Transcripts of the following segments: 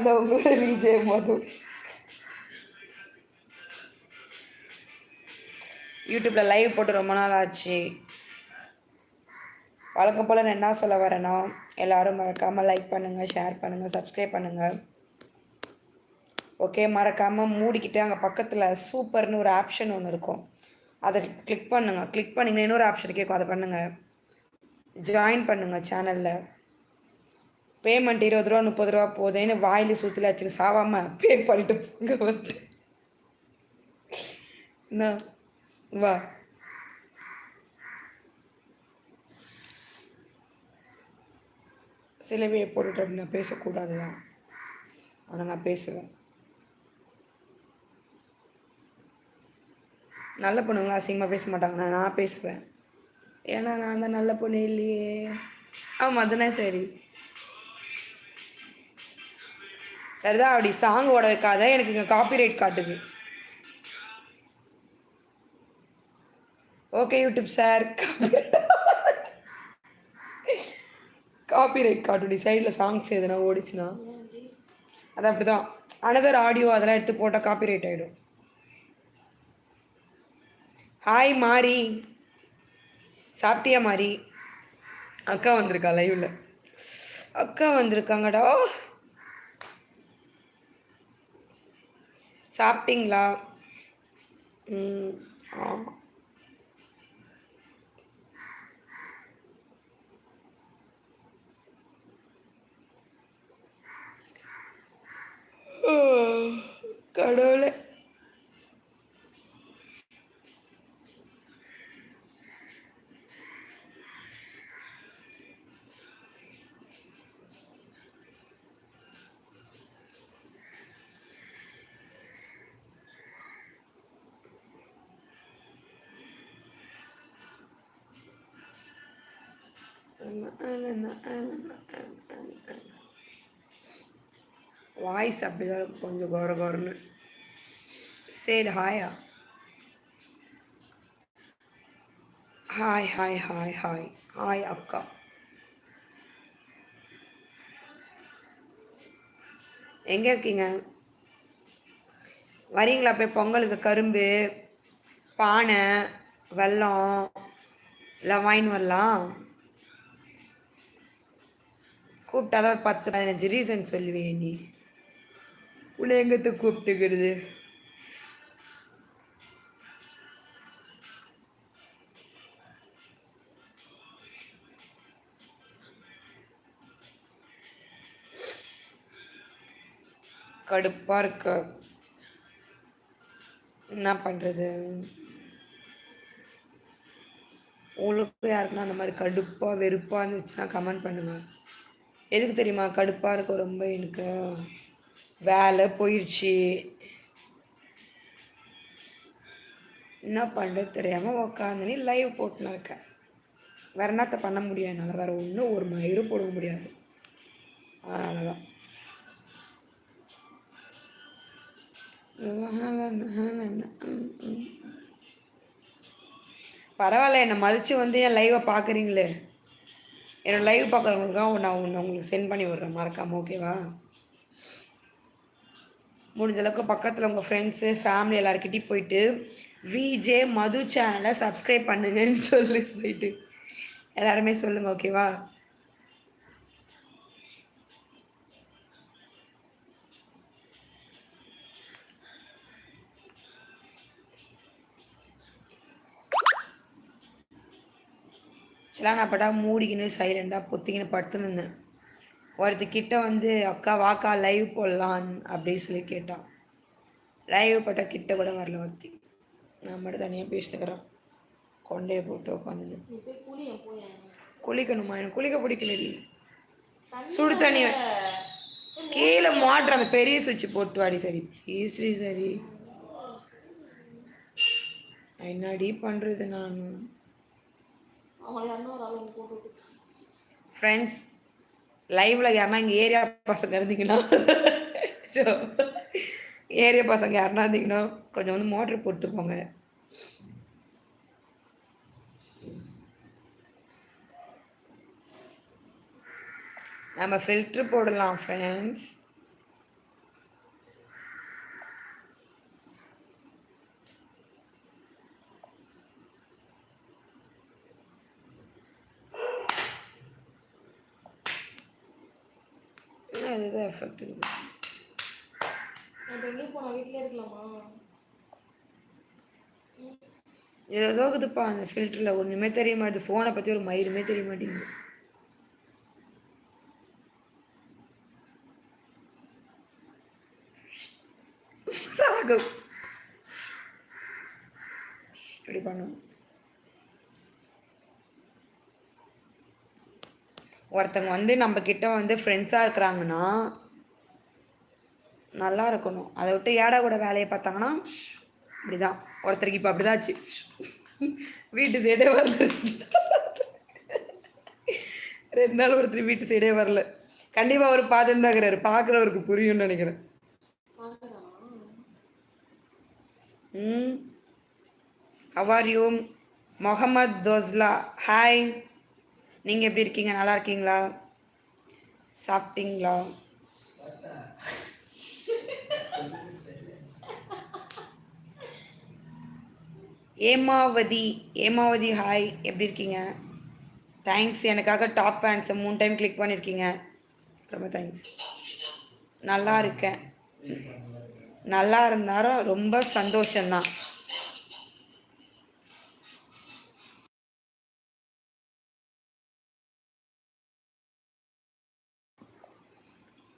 அந்த உங்களோட விஜய் மது. யூடியூப்பில் லைவ் போட்டு ரொம்ப நாள் ஆச்சு. வழக்கம் போல் நான் என்ன சொல்ல வரேன்னா எல்லாரும் மறக்காமல் லைக் பண்ணுங்கள் ஷேர் பண்ணுங்கள் சப்ஸ்கிரைப் பண்ணுங்கள் ஓகே மறக்காமல் மூடிக்கிட்டு அங்கே பக்கத்தில் சூப்பர்னு ஒரு ஆப்ஷன் ஒன்று இருக்கும். அதை கிளிக் பண்ணுங்கள் கிளிக் பண்ணிங்கன்னா இன்னொரு ஆப்ஷன் கேட்கும் அதை பண்ணுங்கள் ஜாயின் பண்ணுங்கள் சேனலில் பேமெண்ட் இருபது ரூபா முப்பது ரூபா போதேன்னு வாயில் சுற்றில வச்சுட்டு சாவாமல் பே பண்ணிட்டு போங்க வந்துட்டு என்ன? வா. சிலவையை போட்டுட்டு அப்படி நான் பேசக்கூடாது தான் ஆனால் நான் பேசுவேன். நல்ல பொண்ணுங்களா? அசிங்கமாக பேச மாட்டாங்க நான் நான் பேசுவேன். ஏன்னா நான் தான் நல்ல பொண்ணு இல்லையே. ஆமாம் அதுனா சரி. சரிதான் அப்படி சாங் ஓட வைக்காத எனக்கு இங்கே காப்பிரைட் காட்டுது. ஓகே யூடியூப் சார் காப்பிரைட் காட்டுடி. சைடில் சாங்ஸ் எதுனா ஓடிச்சுன்னா அது அப்படிதான். அனதர் ஆடியோ அதெல்லாம் எடுத்து போட்டால் காப்பிரைட் ஆகிடும் ஹாய் மாரி. சாப்பிட்டியா மாரி? அக்கா வந்திருக்கா லைவில் அக்கா வந்திருக்காங்கடா. சாப்பிட்டீங்களா? ம் ஆ. கடவுளே. வாய்ஸ் அப்படிதான் இருக்கும். கொஞ்சம் கோர கோரன்னு. சரி ஹாயா hi hi hi hi hi அக்கா. எங்கே இருக்கீங்க? வரீங்களா? போய் பொங்கலுக்கு கரும்பு பானை வெல்லம் எல்லாம் வாங்கின்னு வரலாம்? கூப்பிட்டா தான் ஒரு பத்து பதினஞ்சு ரீசன் சொல்லுவேன் நீ. உன்னை எங்கத்து கூப்பிட்டுக்கிறது? கடுப்பாக இருக்க. என்ன பண்ணுறது உங்களுக்கு யாருக்குன்னா அந்த மாதிரி கடுப்பாக வெறுப்பாக இருந்துச்சுன்னா கமெண்ட் பண்ணுங்கள் எதுக்கு தெரியுமா? கடுப்பாக இருக்கும் ரொம்ப எனக்கு வேலை போயிடுச்சு என்ன பண்ணுறது தெரியாமல் உக்காந்துனே லைவ் போட்டுன்னு இருக்கேன். வேற என்னத்த பண்ண முடியும்? என்னால் வேறு ஒன்றும் ஒரு மயிரும் போட முடியாது. அதனால தான் பரவாயில்ல என்னை மதித்து வந்து என் லைவை பார்க்குறீங்களே என்னோடய லைவ் பார்க்குறவங்களுக்காக நான் ஒன்று உங்களுக்கு சென்ட் பண்ணி விட்றேன். மறக்காமல் ஓகேவா முடிஞ்சளவுக்கு பக்கத்தில் உங்கள் ஃப்ரெண்ட்ஸு ஃபேமிலி எல்லாருக்கிட்டையும் போயிட்டு விஜே மது சேனலை சப்ஸ்கிரைப் பண்ணுங்கன்னு சொல்லி போயிட்டு எல்லாருமே சொல்லுங்கள் ஓகேவா சிலானா பட்டா மூடிக்கின்னு சைலண்டாக பொத்திக்கின்னு படுத்துன்னு இருந்தேன். ஒருத்தக்கிட்ட வந்து அக்கா வாக்கா லைவ் போடலான்னு அப்படின்னு சொல்லி கேட்டான். லைவ் போட்ட கிட்ட கூட வரல ஒருத்தி. நான் மட்டும் தனியாக பேசினுக்கிறேன் கொண்டையை போட்டு உட்காந்து குளிக்கணுமா? எனக்கு குளிக்க பிடிக்கலடி சுடு தண்ணி கீழே மாட்டுற அந்த பெரிய சுவிட்ச் போட்டு வாடி சரி. ஈஸ்ரி சரி. என்னடி பண்ணுறது நான்? ஃப்ரெண்ட்ஸ் லைவில் யாருன்னா இங்கே ஏரியா பசங்க இருந்தீங்கன்னா ஏரியா பசங்க யாருன்னா இருந்தீங்கன்னா கொஞ்சம் வந்து மோட்ரு போட்டு போங்க. நம்ம ஃபில்ட்ரு போடலாம் ஃப்ரெண்ட்ஸ் ஏதோ இருக்குதுப்பா அந்த ஃபில்டரில் ஒன்றுமே தெரிய மாட்டேது ஃபோனை பற்றி ஒரு மயிருமே தெரிய மாட்டேங்குது. ராகவ். இப்படி பண்ணுவோம் ஒருத்தவங்க வந்து நம்ம கிட்ட வந்து ஃப்ரெண்ட்ஸாக இருக்கிறாங்கன்னா நல்லா இருக்கணும். அதை விட்டு ஏடா கூட வேலையை பார்த்தாங்கன்னா இப்படிதான் ஒருத்தருக்கு இப்போ அப்படிதாச்சு. வீட்டு சைடே வரல. ரெண்டு நாள் ஒருத்தர் வீட்டு சைடே வரல. கண்டிப்பாக அவர் பார்த்துருந்தாங்கிறாரு பார்க்குறவருக்கு புரியும்னு நினைக்கிறேன். ம். ஹவார் யூ முகமது தோஸ்லா ஹாய் நீங்கள் எப்படி இருக்கீங்க? நல்லா இருக்கீங்களா? சாப்பிட்டீங்களா? ஏமாவதி ஏமாவதி ஹாய் எப்படி இருக்கீங்க? தேங்க்ஸ் எனக்காக டாப் ஃபேன்ஸை மூணு டைம் கிளிக் பண்ணியிருக்கீங்க ரொம்ப தேங்க்ஸ் நல்லா இருக்கேன். நல்லா இருந்தாலும் ரொம்ப சந்தோஷம்தான்.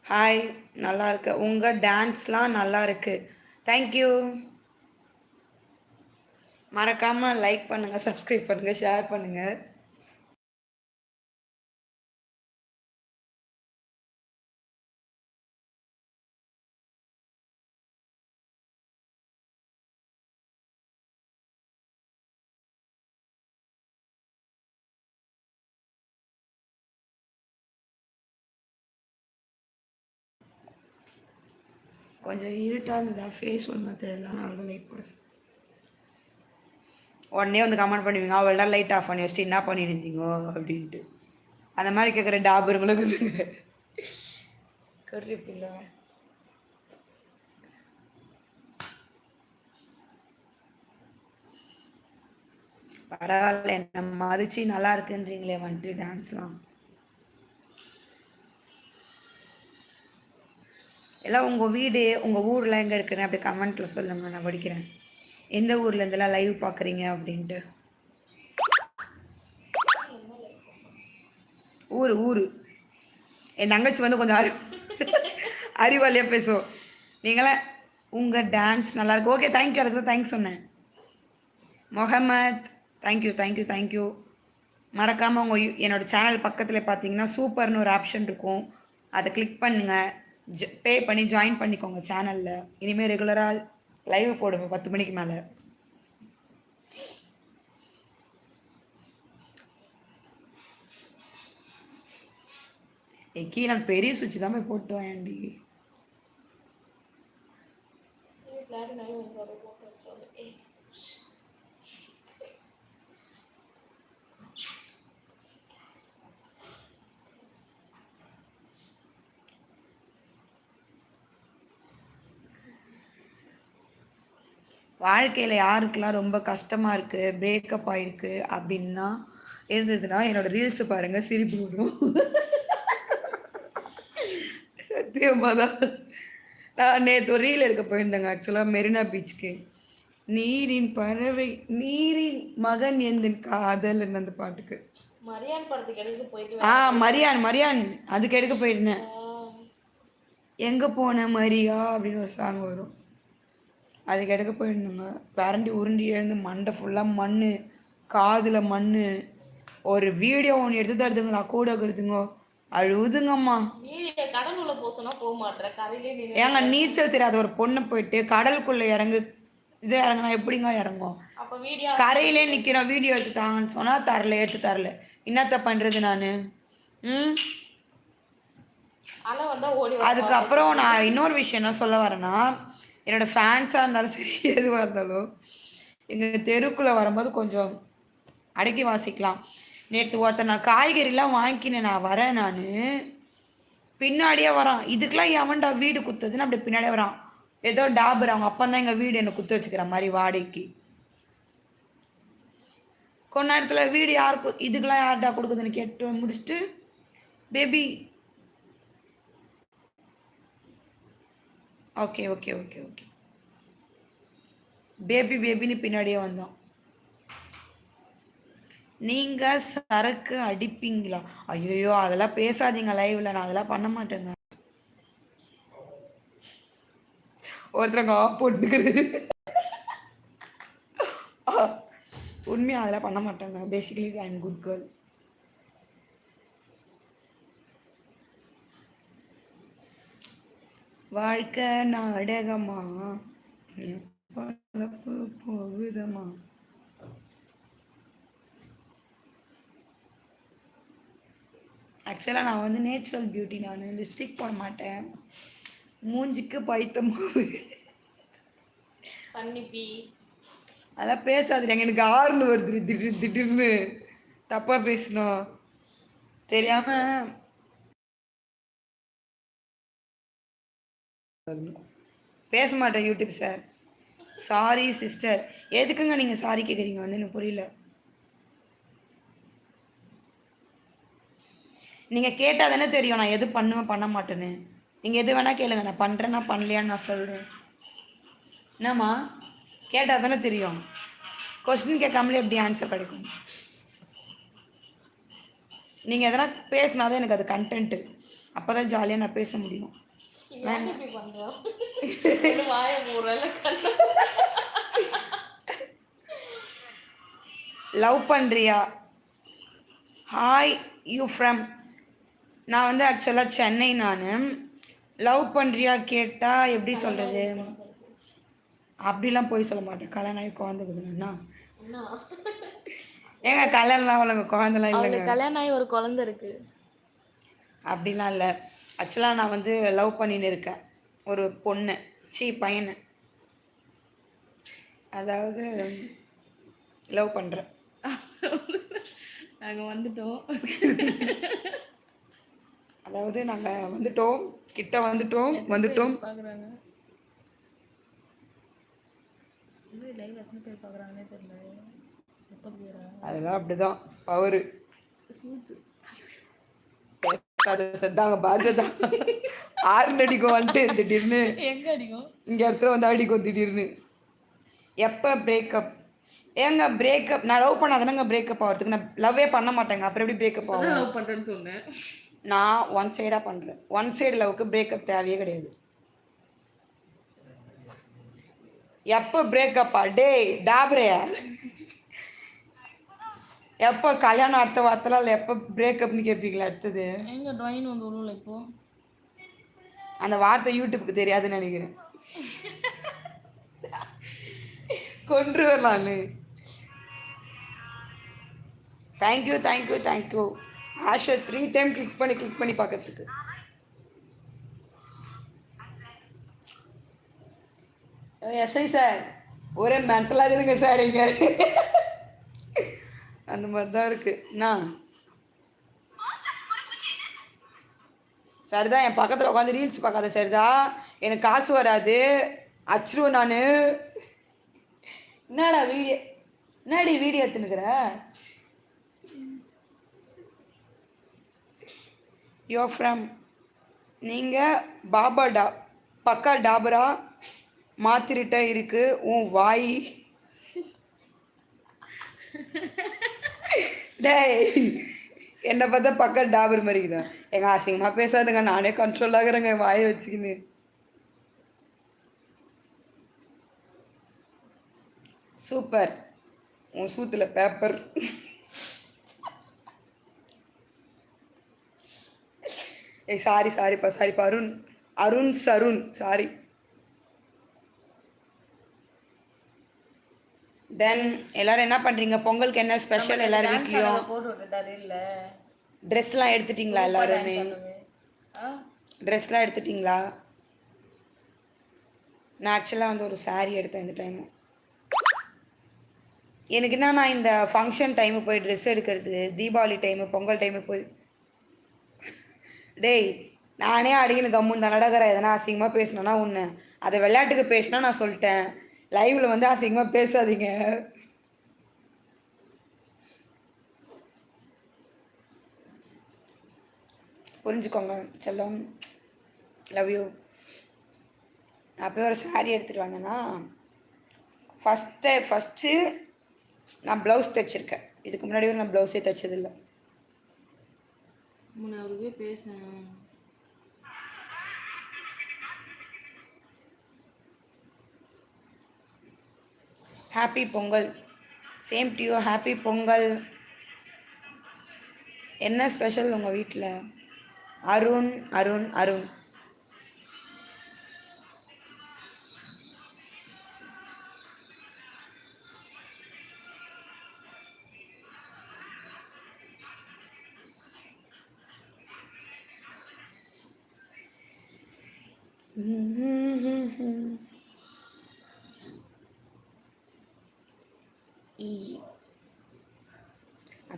ஹாய் நல்லா இருக்கு. உங்கள் டான்ஸ்லாம் நல்லா இருக்கு. தேங்க்யூ மறக்காமல் லைக் பண்ணுங்கள் சப்ஸ்கிரைப் பண்ணுங்கள் ஷேர் பண்ணுங்கள் கொஞ்சம் இருட்டாக இருந்ததா ஃபேஸ் ஒன்றும் தெரியல அதனால லைட் போட உடனே வந்து கமெண்ட் பண்ணுவீங்க அவள்டா லைட் ஆஃப் பண்ணி வச்சுட்டு என்ன பண்ணிட்டு இருந்தீங்கோ அப்படின்ட்டு. அந்த மாதிரி கேட்குற டாபருங்களும் இருக்குதுங்க. கருப்பில்ல பரவாயில்ல என்ன மதிச்சு நல்லா இருக்குன்றீங்களே வந்துட்டு டான்ஸ்லாம் எல்லாம். உங்கள் வீடு உங்கள் ஊரில் எங்கே இருக்குன்னு அப்படி கமெண்ட்டில் சொல்லுங்கள் நான் படிக்கிறேன். எந்த ஊர்ல இருந்தெல்லாம் லைவ் பார்க்குறீங்க அப்படின்ட்டு? ஊர் ஊர். என் தங்கச்சி வந்து கொஞ்சம் அறி அறிவாளியாக பேசுவோம் நீங்களாம் உங்கள் டான்ஸ் நல்லாயிருக்கு ஓகே தேங்க்யூ அதுக்கு தான் தேங்க்ஸ் சொன்னேன். முகமத் தேங்க்யூ தேங்க்யூ தேங்க்யூ மறக்காமல் உங்கள் என்னோட சேனல் பக்கத்தில் பார்த்தீங்கன்னா சூப்பர்னு ஒரு ஆப்ஷன் இருக்கும். அதை கிளிக் பண்ணுங்கள் ஜ பே பண்ணி ஜாயின் பண்ணிக்கோங்க சேனலில் இனிமேல் ரெகுலராக லைவ் போடுவேன் பத்து மணிக்கு மேலே. எக்கி கீழே பெரிய சுவிட்ச் தான் போய் போட்டு விளையாடி நான் உங்களோட போட்டு வச்சோம் ஏய் வாழ்க்கையில் யாருக்கெல்லாம் ரொம்ப கஷ்டமாக இருக்குது பிரேக்கப் ஆகிருக்கு அப்படின்னா இருந்ததுன்னா என்னோட ரீல்ஸை பாருங்கள் சிரிப்பு வரும். சத்தியமாக தான். நான் நேற்று ஒரு ரீல் எடுக்க போயிருந்தேங்க ஆக்சுவலாக மெரினா பீச்சுக்கு. நீரின் பறவை நீரின் மகன் எந்தின் காதல் அந்த பாட்டுக்கு? மரியான் படத்துக்கு எடுத்து போயிட்டு ஆ மரியான் மரியான். அதுக்கு எடுக்க போயிருந்தேன். எங்கே போன மரியா அப்படின்னு ஒரு சாங் வரும். அதுக்கு எடுக்க போயிருந்தோங்க? பேரண்டி உருண்டி எழுந்து மண்டை ஃபுல்லாக மண் காதில் மண் ஒரு வீடியோ ஒன்று எடுத்து தருதுங்களா? கூட இருக்குதுங்க அழுதுங்கம்மா வீடியோ கடலுள்ள போக மாட்டேன் கரையிலே ஏங்க நீச்சல் தெரியாத ஒரு பொண்ணு போயிட்டு கடலுக்குள்ளே இறங்கு இது இறங்குனா எப்படிங்க இறங்கும்? கரையிலே நிற்கிறோம் வீடியோ எடுத்து தாங்கன்னு சொன்னால் தரல எடுத்து தரல. என்னத்த பண்ணுறது நான்? ம். அதுக்கப்புறம் நான் இன்னொரு விஷயம் என்ன சொல்ல வரேன்னா என்னோட ஃபேன்ஸாக இருந்தாலும் சரி எதுவாக இருந்தாலும் எங்கள் தெருக்குள்ளே வரும்போது கொஞ்சம் அடக்கி வாசிக்கலாம். நேற்று ஒருத்தர் நான் காய்கறிலாம் வாங்கினேன் நான் வரேன் நான். பின்னாடியே வரான். இதுக்கெல்லாம் எவன்டா வீடு குத்துதுன்னு அப்படி பின்னாடியே வரான். ஏதோ டாபர் அவங்க அப்பா தான் எங்கள் வீடு என்னை குத்து வச்சுக்கிற மாதிரி வாடகைக்கு. கொஞ்ச நேரத்தில் வீடு யாருக்கு இதுக்கெல்லாம் யார்டா கொடுக்குதுன்னு கேட்டு முடிச்சுட்டு baby okay okay okay okay baby பேபின்னு பின்னாடியே வந்தோம். நீங்கள் சரக்கு அடிப்பீங்களா? ஐயோ அதெல்லாம் பேசாதீங்க லைவில் நான் அதெல்லாம் பண்ண மாட்டேங்க. ஒருத்தரங்க போட்டுக்கிறது உண்மையாக அதெல்லாம் பண்ண மாட்டாங்க. பேசிக்கலி ஐ குட் கேர்ள் வாழ்க்கை நாடகமா? பொழப்பு போகுதமா? ஆக்சுவலாக நான் வந்து நேச்சுரல் பியூட்டி நான் லிப்ஸ்டிக் போட மாட்டேன். மூஞ்சிக்கு பைத்தம் தண்ணி பி அதெல்லாம் பேசாதீங்க. எனக்கு ஆறுனு வருது. திடீர் திடீர்னு. தப்பாக பேசணும் தெரியாமல் பேச மாட்டேன் யூடியூப் சார். சாரி சிஸ்டர் எதுக்குங்க நீங்கள் சாரி கேட்குறீங்க வந்து எனக்கு புரியல. நீங்கள் கேட்டால் தானே தெரியும் நான் எது பண்ணுவேன் பண்ண மாட்டேன்னு. நீங்கள் எது வேணால் கேளுங்க. நான் பண்ணுறேன்னா பண்ணலையான்னு நான் சொல்கிறேன் என்னம்மா? கேட்டால் தானே தெரியும். கொஸ்டின் கேட்காமலே எப்படி ஆன்சர் கிடைக்கும்? நீங்கள் எதனா பேசினா தான் எனக்கு அது கண்டென்ட்டு அப்போ தான் ஜாலியாக நான் பேச முடியும். லவ் பண்ணுறியா ஹாய் யூ ஃப்ரம் நான் வந்து ஆக்சுவலாக சென்னை நான். லவ் பண்ணுறியா கேட்டால் எப்படி சொல்கிறது அப்படிலாம் போய் சொல்ல மாட்டேன். கல்யாணம் ஆகி குழந்தைக்குதுண்ணா அண்ணா. ஏங்க கல்யாணம்லாம் அவளுங்க குழந்தைலாம் அவளுக்கு கல்யாணம் ஆகி ஒரு குழந்தை இருக்கு. அப்படிலாம் இல்லை. ஆக்சுவலாக நான் வந்து லவ் பண்ணின்னு இருக்கேன். ஒரு பொண்ணு சீ பையனை. அதாவது லவ் பண்ணுறேன் நாங்க வந்துட்டோம். அதாவது நாங்கள் வந்துட்டோம் கிட்ட வந்துட்டோம் வந்துட்டோம். பாக்குறாங்க? லைவ் எத்தனை பேர் பாக்குறாங்கன்னே தெரியல. முப்பது பேரா? அதெல்லாம் அப்படிதான். பவரு சூத்து. செத்தாங்க பாரதா ஆறு அடிக்கும் வந்துட்டு திடீர்னு. எங்க அடிக்கும்? இங்கே இடத்துல வந்து அடிக்கும் திடீர்னு. எப்போ பிரேக்கப் ஏங்க பிரேக்கப் நான் லவ் பண்ணாதானங்க பிரேக்கப் ஆகிறதுக்கு நான் லவ்வே பண்ண மாட்டேங்க. அப்புறம் எப்படி பிரேக்கப் ஆகும்? லவ் பண்றேன்னு சொன்னேன். நான் ஒன் சைடாக பண்ணுறேன் ஒன் சைடு லவ்க்கு பிரேக்கப் தேவையே கிடையாது. எப்போ பிரேக்கப்பா டேய் டாப்ரையா எப்போ கல்யாணம் அடுத்த வார்த்தைலாம் இல்லை எப்போ பிரேக்கப்னு கேட்பீங்களா அடுத்தது? எங்க ட்ராயின் வந்து உள்ள இப்போ அந்த வார்த்தை யூடியூப்க்கு தெரியாதுன்னு நினைக்கிறேன். கொன்று வரலான்னு. Thank you thank you thank you Asha three time click பண்ணி கிளிக் பண்ணி பார்க்கறதுக்கு. எஸ்ஐ சார் ஒரே மென்டலாக இருங்க சார் இங்க. அந்த மாதிரி தான் இருக்கு. என்ன சரிதா என் பக்கத்தில் உட்காந்து ரீல்ஸ் பார்க்காத சரிதா. எனக்கு காசு வராது. அச்சிருவேன் நான். என்னடா வீடியோ என்னடி வீடியோ எடுத்துனுக்குற? யோ ஃப்ரம் நீங்கள் பாபா டா பக்கா டாபரா மாத்திரிட்ட இருக்கு. உன் வாய். டேய் என்னை பார்த்தா பக்கம் டாபர் மாதிரிக்குதான் எங்க அசிங்கமாக பேசாதுங்க நானே கண்ட்ரோல் ஆகுறேங்க வாயை வச்சுக்கின்னு. சூப்பர் உன் சூத்துல பேப்பர் ஏய் சாரி சாரிப்பா சாரிப்பா அருண். அருண் சருண் சாரி தென் எல்லாரும் என்ன பண்றீங்க? பொங்கலுக்கு என்ன ஸ்பெஷல் எல்லாரும் வீட்லயும்? ட்ரெஸ்லாம் எடுத்துட்டீங்களா எல்லாருமே? ட்ரெஸ்லாம் எடுத்துட்டீங்களா? நான் ஆக்சுவலாக வந்து ஒரு saree எடுத்தேன் இந்த டைமு எனக்கு என்ன நான் இந்த ஃபங்க்ஷன் டைமு போய் ட்ரெஸ் எடுக்கிறது தீபாவளி டைமு பொங்கல் டைமு போய். டேய் நானே அடிக்கணும் கம்முன்னு தான் நடக்கிறேன். எதனா அசிங்கமாக பேசினேன்னா ஒன்று அதை விளையாட்டுக்கு பேசினா நான் சொல்லிட்டேன். லைவ்ல வந்து அசிங்கமாக பேசாதீங்க. புரிஞ்சுக்கோங்க செல்லம். லவ் யூ நான் போய் ஒரு சாரீ எடுத்துகிட்டு வந்தேன்னா ஃபஸ்ட்டு ஃபஸ்ட்டு நான் ப்ளவுஸ் தைச்சிருக்கேன். இதுக்கு முன்னாடி வரை நான் ப்ளவுஸே தைச்சதில்லை. முன்ன பேசுகிறேன் happy Pongal same to you happy Pongal என்ன ஸ்பெஷல் உங்கள் வீட்டில் அருண் அருண் அருண்.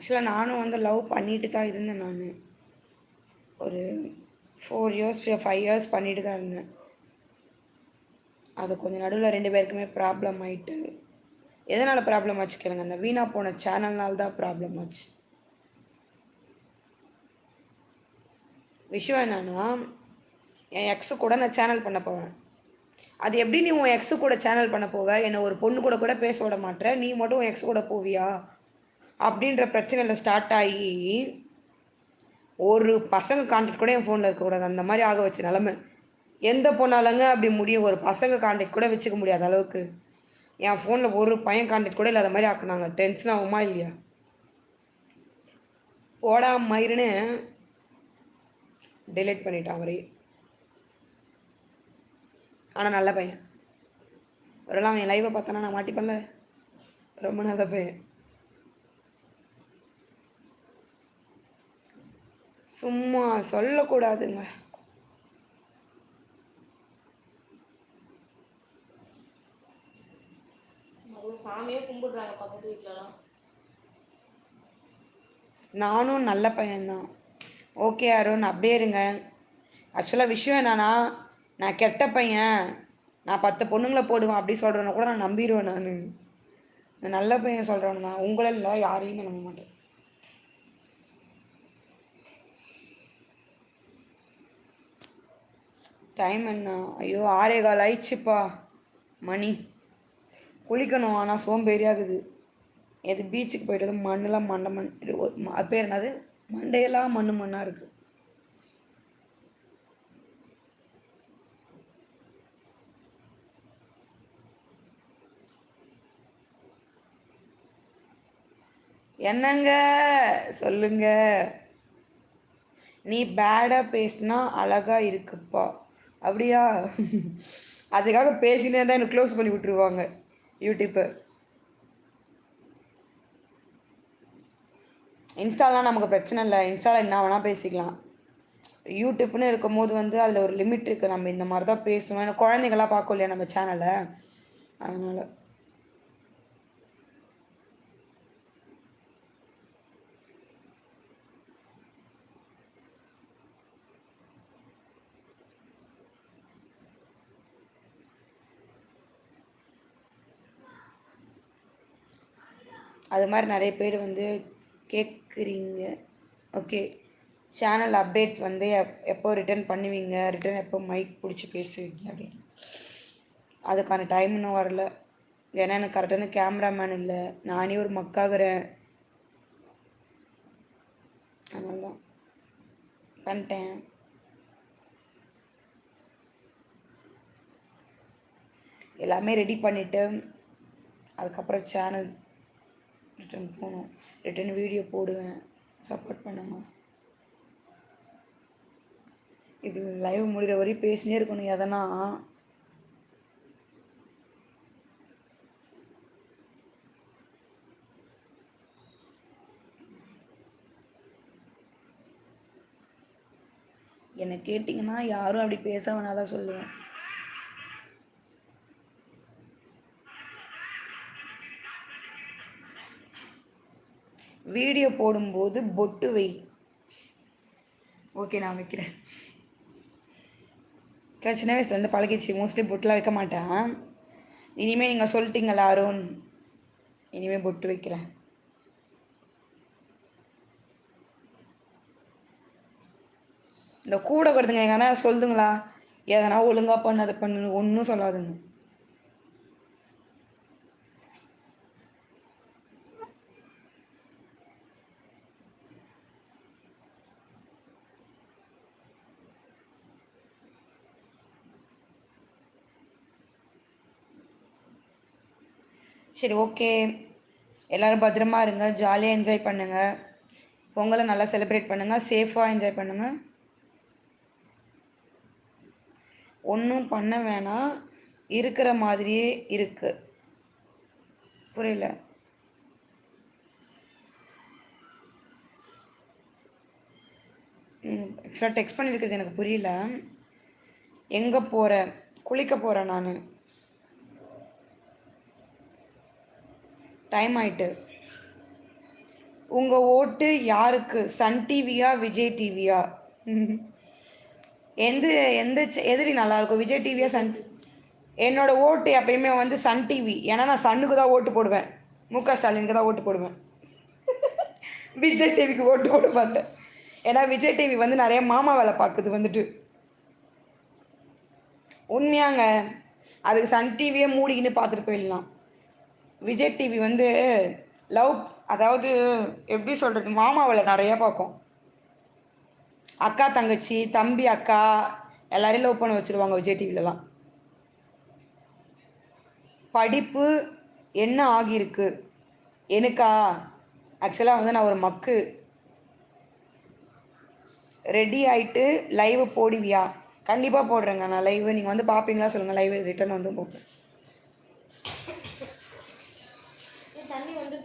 ஆக்சுவலாக நானும் வந்து லவ் பண்ணிட்டு தான் இருந்தேன் நான். ஒரு ஃபோர் இயர்ஸ் ஃபைவ் இயர்ஸ் பண்ணிட்டு தான் இருந்தேன். அது கொஞ்சம் நடுவில் ரெண்டு பேருக்குமே ப்ராப்ளம் ஆயிட்டு. எதனால் ப்ராப்ளம் ஆச்சு கேளுங்க. அந்த வீணாக போன சேனல்னால் தான் ப்ராப்ளம் ஆச்சு. விஷயம் என்னன்னா என் எக்ஸு கூட நான் சேனல் பண்ண போவேன். அது எப்படி நீ உன் எக்ஸு கூட சேனல் பண்ண போவ? என்னை ஒரு பொண்ணு கூட கூட பேச விட மாட்டேற நீ மட்டும் உன் எக்ஸ் கூட போவியா? அப்படின்ற பிரச்சனையில் ஸ்டார்ட் ஆகி ஒரு பசங்க கான்டாக்ட் கூட என் ஃபோனில் இருக்கக்கூடாது அந்த மாதிரி ஆக வச்ச நிலமை. எந்த பொண்ணாலங்க அப்படி முடியும்? ஒரு பசங்க கான்டாக்ட் கூட வச்சுக்க முடியாத அளவுக்கு. என் ஃபோனில் ஒரு பையன் கான்டாக்ட் கூட இல்லாத மாதிரி ஆக்குனாங்க. டென்ஷன் ஆகுமா இல்லையா? போடா மயிருன்னு டிலீட் பண்ணிட்டான் அவரே. ஆனால் நல்ல பையன். ஒருவேளை அவன் என் லைவை பார்த்தானா நான் மாட்டிப்பேன்ல? ரொம்ப நல்ல பையன். சும்மா சொல்லக்கூடாதுங்க. சாமியே கும்பிடுறாங்க பக்கத்து வீட்டிலலாம் நானும் நல்ல பையன்தான். ஓகே அருண் அப்படியே இருங்க. ஆக்சுவலாக விஷயம் என்னன்னா நான் கெட்ட பையன். நான் பத்து பொண்ணுங்களை போடுவேன் அப்படி சொல்கிறவன கூட நான் நம்பிடுவேன் நான். நல்ல பையன் சொல்கிறவன் தான் உங்களை இல்லை யாரையுமே நம்ப மாட்டேன். டைம் என்ன? ஐயோ ஆறே கால் ஆயிடுச்சுப்பா. மணி. குளிக்கணும் ஆனால் சோம்பேறியாகுது எது பீச்சுக்கு போயிட்டு வந்து மண்ணெல்லாம் மண்டை மண் அது பேர் என்னது? மண்டையெல்லாம் மண் மண்ணாக இருக்குது என்னங்க? சொல்லுங்க. நீ பேடாக பேசினா அழகாக இருக்குப்பா. அப்படியா? அதுக்காக பேசினே தான் எனக்கு க்ளோஸ் பண்ணி விட்டுருவாங்க யூடியூப்பை இன்ஸ்டாலாம் நமக்கு பிரச்சனை இல்லை. இன்ஸ்டாவில் என்ன வேணால் பேசிக்கலாம். யூடியூப்னு இருக்கும்போது வந்து அதில் ஒரு லிமிட் இருக்குது நம்ம இந்த மாதிரி தான் பேசணும். ஏன்னா குழந்தைங்களாம் பார்க்கும் இல்லையா நம்ம சேனலை அதனால். அது மாதிரி நிறைய பேர் வந்து கேட்குறீங்க. ஓகே சேனல் அப்டேட் வந்து எப் எப்போ ரிட்டர்ன் பண்ணுவீங்க? ரிட்டர்ன் எப்போ மைக் பிடிச்சி பேசுவீங்க அப்படின்னு. அதுக்கான டைம் இன்னும் வரல. ஏன்னா எனக்கு கரெக்டான கேமராமேன் இல்லை. நானே ஒரு மக்காகிறேன். அதனால தான் பண்ணிட்டேன். எல்லாமே ரெடி பண்ணிவிட்டு அதுக்கப்புறம் சேனல் ரிட்டன் போகணும். ரிட்டன் வீடியோ போடுவேன். சப்போர்ட் பண்ணுங்க. இது லைவ் முடிகிற வரையும் பேசினே இருக்கணும் எதனா. என்னை கேட்டிங்கன்னா யாரும் அப்படி பேச வேணாதான் சொல்லுவேன். வீடியோ போடும்போது பொட்டு வை. ஓகே நான் வைக்கிறேன். சின்ன வயசுலேருந்து பழகிடுச்சு. மோஸ்ட்லி பொட்டுலாம் வைக்க மாட்டேன். இனிமேல் நீங்கள் சொல்லிட்டீங்களா அருண். இனிமேல் பொட்டு வைக்கிறேன். இந்த கூட வருதுங்க எங்கன்னா சொல்லுங்களா எதனா ஒழுங்கா பண்ணு அதை பண்ணு ஒன்றும் சொல்லாதுங்க சரி ஓகே. எல்லோரும் பத்திரமா இருங்க. ஜாலியாக என்ஜாய் பண்ணுங்கள் பொங்கலை நல்லா செலிப்ரேட் பண்ணுங்கள் சேஃபாக என்ஜாய் பண்ணுங்கள் ஒன்றும் பண்ண வேணாம். இருக்கிற மாதிரியே இருக்குது புரியல? ஆக்சுவலாக டெக்ஸ்ட் பண்ணியிருக்கிறது எனக்கு புரியல. எங்கே போகிற குளிக்க போகிறேன் நான். டைம் ஆயிட்டு. உங்கள் ஓட்டு யாருக்கு? சன் டிவியா விஜய் டிவியா எந்த எந்த எதிரி நல்லாயிருக்கும் விஜய் டிவியா சன் என்னோடய ஓட்டு எப்பயுமே வந்து சன் டிவி ஏன்னா நான் சன்னுக்கு தான் ஓட்டு போடுவேன். மு க. ஸ்டாலினுக்கு தான் ஓட்டு போடுவேன். விஜய் டிவிக்கு ஓட்டு போட மாட்டேன். ஏன்னா விஜய் டிவி வந்து நிறைய மாமா வேலை பார்க்குது வந்துட்டு. உண்மையாங்க. அதுக்கு சன் டிவியே மூடிக்கின்னு பார்த்துட்டு போயிடலாம். விஜய் டிவி வந்து லவ் அதாவது எப்படி சொல்கிறது மாமாவில் நிறையா பார்க்கும். அக்கா தங்கச்சி தம்பி அக்கா எல்லாரையும் லவ் பண்ண வச்சுருவாங்க விஜய் டிவிலலாம். படிப்பு என்ன ஆகியிருக்கு? எனக்கா? ஆக்சுவலாக வந்து நான் ஒரு மக்கு. ரெடி ஆகிட்டு லைவ் போடுவியா? கண்டிப்பாக போடுறேங்க. நான் லைவ் நீங்கள் வந்து பார்ப்பீங்களா சொல்லுங்கள் லைவ் ரிட்டர்ன் வந்து போப்பேன் ஏய், தண்ணி வந்துருச்சு கேஸை மட்டும் எனக்கு கீழே மோட்ரு போட்டாங்க தண்ணி தண்ணியை திரும்பி விட்டு ஃபுல்லாக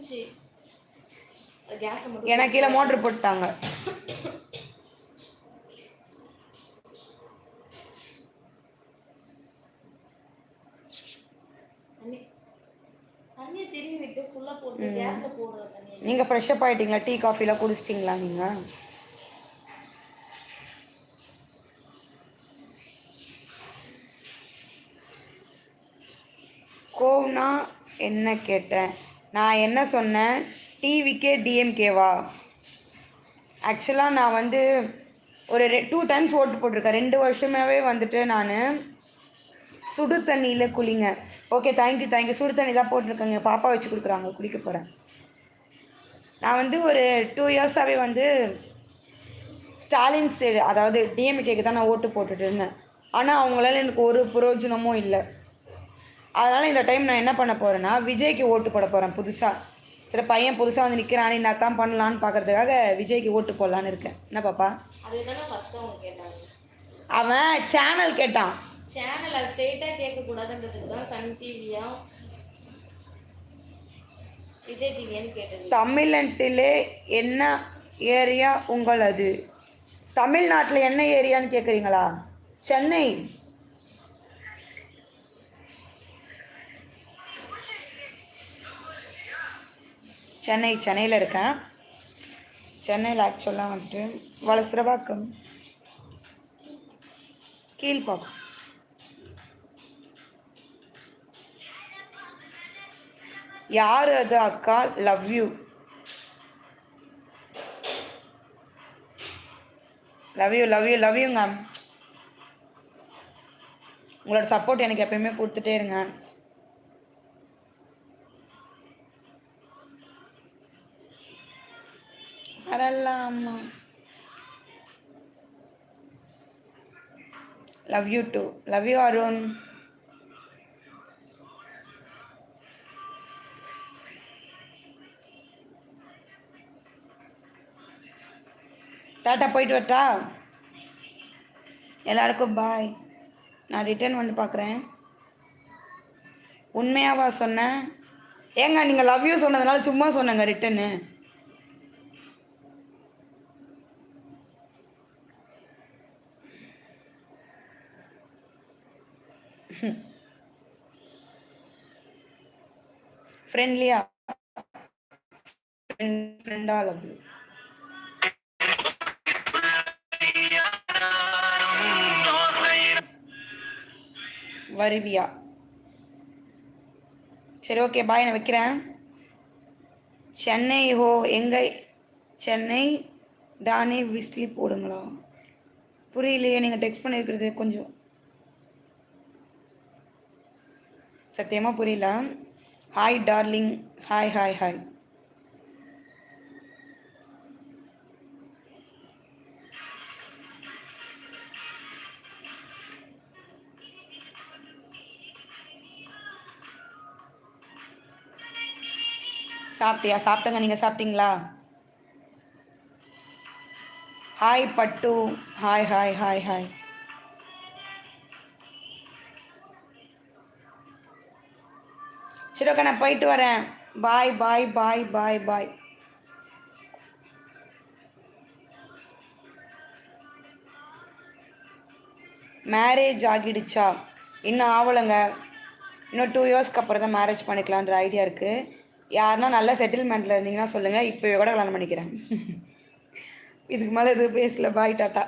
போட்டு கேஸில் போடுற தண்ணியை நீங்கள் ஃப்ரெஷ்அப் ஆகிட்டீங்களா டீ காஃபிலாம் குடிச்சிட்டிங்களா நீங்கள் கோவ்னா என்ன கேட்டேன்? நான் என்ன சொன்னேன்? டிவிக்கே டிஎம்கேவா ஆக்சுவலாக நான் வந்து ஒரு ரெ டூ டைம்ஸ் ஓட்டு போட்டிருக்கேன். ரெண்டு வருஷமாகவே வந்துட்டு நான் சுடு தண்ணியில் குளிங்க. ஓகே தேங்க்யூ தேங்க்யூ சுடு தண்ணி தான் போட்டிருக்கேங்க. பாப்பா வச்சு கொடுக்குறாங்க. குளிக்க போகிறேன் நான் வந்து ஒரு டூ இயர்ஸாகவே வந்து ஸ்டாலின் சைடு அதாவது டிஎம்கேக்கு தான் நான் ஓட்டு போட்டுட்டு இருந்தேன். ஆனால் அவங்களால எனக்கு ஒரு பிரயோஜனமும் இல்லை. அதனால் இந்த டைம் நான் என்ன பண்ண போகிறேன்னா விஜய்க்கு ஓட்டு போட போகிறேன் புதுசாக சரி பையன் புதுசாக வந்து நிற்கிறானே நான் தான் பண்ணலான்னு பார்க்கறதுக்காக விஜய்க்கு ஓட்டு போடலான்னு இருக்கேன். என்ன பாப்பா? அவன் சேனல் கேட்டான். சேனல் அது ஸ்ட்ரெயிட்டாக கேட்கக்கூடாதுன்றதுக்கு தான் சன் டிவியா விஜய் டிவியான்னு கேட்டது. தமிழ்நாட்டிலே என்ன ஏரியா உங்களது? தமிழ்நாட்டில் என்ன ஏரியான்னு கேட்குறீங்களா சென்னை. சென்னை சென்னையில் இருக்கேன். சென்னையில் ஆக்சுவலாக வந்துட்டு வளசரவாக்கம் கீழ்பாக்கம் யார் அது அக்கா? Love you love you love you love யூங்க உங்களோட சப்போர்ட் எனக்கு எப்பயுமே கொடுத்துட்டே இருங்க. வரலாமா love you too love you Arun tata போயிட்டு வரட்டா எல்லாருக்கும் பாய் நான் ரிட்டர்ன் வந்து பார்க்குறேன் உண்மையாவா சொன்னேன்? ஏங்க நீங்கள் லவ் யூ சொன்னதுனால சும்மா சொன்னேங்க ரிட்டனு ஃப்ரெண்ட்லியா ஃப்ரெண்டா லவ் யூ வருவியா சரி ஓகே பாய் நான் வைக்கிறேன். சென்னை ஹோ எங்கே? சென்னை டானே விஸ்லி போடுங்களா? புரியலையே நீங்கள் டெக்ஸ்ட் பண்ணியிருக்கிறது கொஞ்சம். சத்தியமாக புரியல hi darling hi hi hi சாப்பிட்டியா? சாப்பிட்டங்க. நீங்கள் சாப்பிட்டீங்களா? ஹாய் பட்டு. Hi hi hi hi okay நான் போயிட்டு வரேன். பாய் பாய் பாய் பாய் பாய். மேரேஜ் ஆகிடுச்சா? இன்னும் ஆகலைங்க இன்னும் டூ இயர்ஸ்க்கு அப்புறம் தான் மேரேஜ் பண்ணிக்கலான்ற ஐடியா இருக்குது யாருன்னா நல்ல செட்டில்மெண்ட்டில் இருந்தீங்கன்னா சொல்லுங்கள் இப்போ கூட கல்யாணம் பண்ணிக்கிறேன். இதுக்கு மேலே எதுவும் பேசல. பாய் டாட்டா